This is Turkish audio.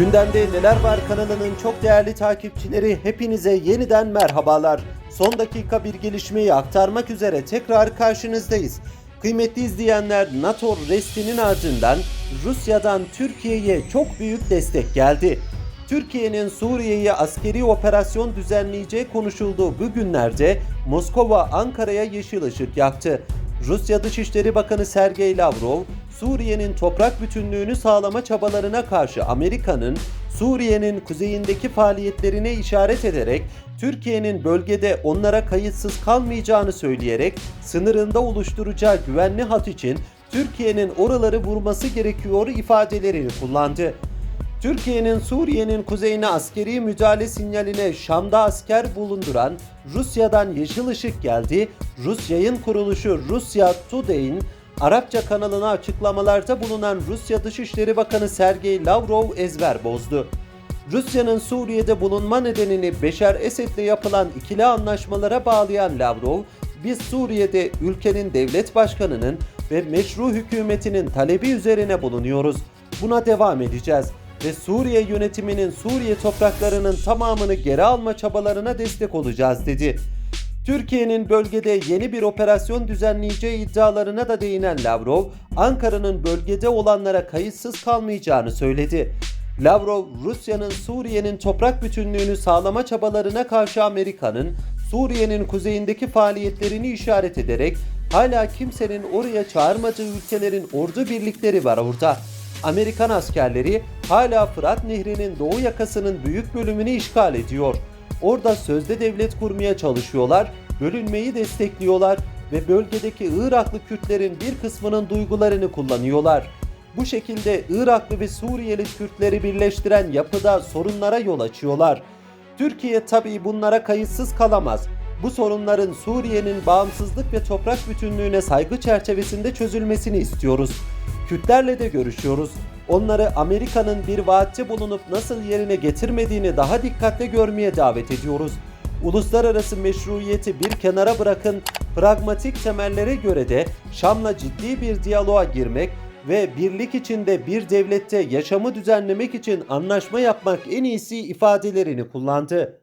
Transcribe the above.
Gündemde Neler Var kanalının çok değerli takipçileri hepinize yeniden merhabalar. Son dakika bir gelişmeyi aktarmak üzere tekrar karşınızdayız. Kıymetli izleyenler NATO restinin ardından Rusya'dan Türkiye'ye çok büyük destek geldi. Türkiye'nin Suriye'ye askeri operasyon düzenleyeceği konuşulduğu bu günlerde Moskova Ankara'ya yeşil ışık yaktı. Rusya Dışişleri Bakanı Sergey Lavrov, Suriye'nin toprak bütünlüğünü sağlama çabalarına karşı Amerika'nın Suriye'nin kuzeyindeki faaliyetlerine işaret ederek Türkiye'nin bölgede onlara kayıtsız kalmayacağını söyleyerek sınırında oluşturacağı güvenli hat için Türkiye'nin oraları vurması gerekiyor ifadelerini kullandı. Türkiye'nin Suriye'nin kuzeyine askeri müdahale sinyaline Şam'da asker bulunduran Rusya'dan yeşil ışık geldi. Rus yayın kuruluşu Rusya Today'in Arapça kanalına açıklamalarda bulunan Rusya Dışişleri Bakanı Sergey Lavrov ezber bozdu. Rusya'nın Suriye'de bulunma nedenini Beşar Esed'le yapılan ikili anlaşmalara bağlayan Lavrov, biz Suriye'de ülkenin devlet başkanının ve meşru hükümetinin talebi üzerine bulunuyoruz. Buna devam edeceğiz ve Suriye yönetiminin Suriye topraklarının tamamını geri alma çabalarına destek olacağız dedi. Türkiye'nin bölgede yeni bir operasyon düzenleyeceği iddialarına da değinen Lavrov, Ankara'nın bölgede olanlara kayıtsız kalmayacağını söyledi. Lavrov, Rusya'nın Suriye'nin toprak bütünlüğünü sağlama çabalarına karşı Amerika'nın Suriye'nin kuzeyindeki faaliyetlerini işaret ederek hala kimsenin oraya çağırmadığı ülkelerin ordu birlikleri var orada. Amerikan askerleri hala Fırat Nehri'nin doğu yakasının büyük bölümünü işgal ediyor. Orada sözde devlet kurmaya çalışıyorlar, bölünmeyi destekliyorlar ve bölgedeki Iraklı Kürtlerin bir kısmının duygularını kullanıyorlar. Bu şekilde Iraklı ve Suriyeli Kürtleri birleştiren yapıda sorunlara yol açıyorlar. Türkiye tabii bunlara kayıtsız kalamaz. Bu sorunların Suriye'nin bağımsızlık ve toprak bütünlüğüne saygı çerçevesinde çözülmesini istiyoruz. Kürtlerle de görüşüyoruz. Onları Amerika'nın bir vaatte bulunup nasıl yerine getirmediğini daha dikkatle görmeye davet ediyoruz. Uluslararası meşruiyeti bir kenara bırakın, pragmatik temellere göre de Şam'la ciddi bir diyaloğa girmek ve birlik içinde bir devlette yaşamı düzenlemek için anlaşma yapmak en iyisi ifadelerini kullandı.